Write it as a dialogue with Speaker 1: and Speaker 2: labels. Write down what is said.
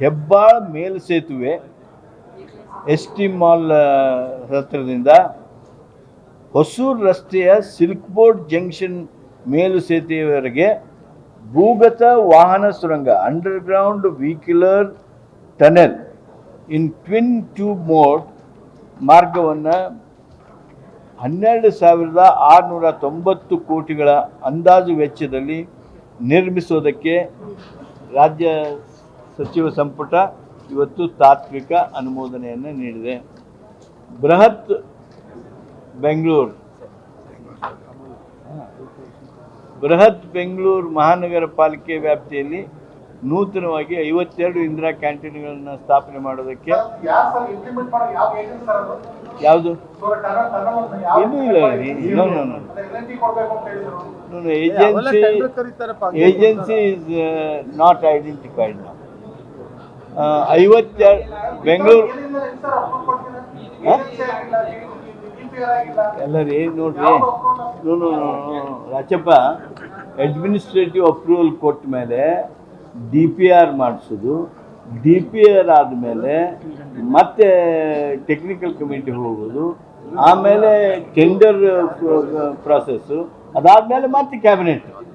Speaker 1: ಹೆಬ್ಬಾಳ ಮೇಲ್ಸೇತುವೆ S T mall ಹತ್ತಿರದಿಂದ ಹೊಸೂರು ರಸ್ತೆಯ ಸಿಲ್ಕ್ ಬೋರ್ಡ್ ಜಂಕ್ಷನ್ ಮೇಲು ಸೇತುವೆಯವರೆಗೆ ಭೂಗತ ವಾಹನ ಸುರಂಗ, underground vehicular tunnel in twin tube mode ಮಾರ್ಗವನ್ನು ಹನ್ನೆರಡು ಸಾವಿರದ ಆರುನೂರ ತೊಂಬತ್ತು ಕೋಟಿಗಳ ಅಂದಾಜು ವೆಚ್ಚದಲ್ಲಿ ನಿರ್ಮಿಸೋದಕ್ಕೆ ರಾಜ್ಯ ಸಚಿವ ಸಂಪುಟ ಇವತ್ತು ತಾತ್ವಿಕ ಅನುಮೋದನೆಯನ್ನು ನೀಡಿದೆ. ಬೃಹತ್ ಬೆಂಗಳೂರು. ಬೃಹತ್ ಬೆಂಗಳೂರು ಮಹಾನಗರ ಪಾಲಿಕೆ ವ್ಯಾಪ್ತಿಯಲ್ಲಿ ನೂತನವಾಗಿ ಐವತ್ತೆರಡು ಇಂದಿರಾ ಕ್ಯಾಂಟೀನ್ಗಳನ್ನು ಸ್ಥಾಪನೆ ಮಾಡೋದಕ್ಕೆ
Speaker 2: ಯಾರು ಸರ್ ಇಂಪ್ಲಿಮೆಂಟ್ ಮಾಡೋ ಯಾವ ಏಜೆನ್ಸಿ ಸರ್ ಅದು?
Speaker 1: ಯಾವುದು? ಇನ್ನೂ ಇಲ್ಲ agency agency is not
Speaker 2: identified ಕೊಡಬೇಕು ಡಿಪಿಆರ್ ಬೆಂಗಳೂರು.
Speaker 1: ಎಲ್ಲ ರೀ ನೋಡ್ರಿ? ರಾಜಪ್ಪ ರಾಚಪ್ಪ ಅಡ್ಮಿನಿಸ್ಟ್ರೇಟಿವ್ ಅಪ್ರೂವಲ್ ಕೊಟ್ಟ ಮೇಲೆ ಡಿ ಪಿ ಆರ್ ಮಾಡಿಸೋದು. ಡಿ ಪಿ ಆರ್ ಆದಮೇಲೆ ಮತ್ತೆ ಟೆಕ್ನಿಕಲ್ ಕಮಿಟಿ ಹೋಗೋದು. ಆಮೇಲೆ ಟೆಂಡರ್ ಪ್ರಾಸೆಸ್ಸು ಅದಾದಮೇಲೆ ಮತ್ತೆ ಕ್ಯಾಬಿನೆಟ್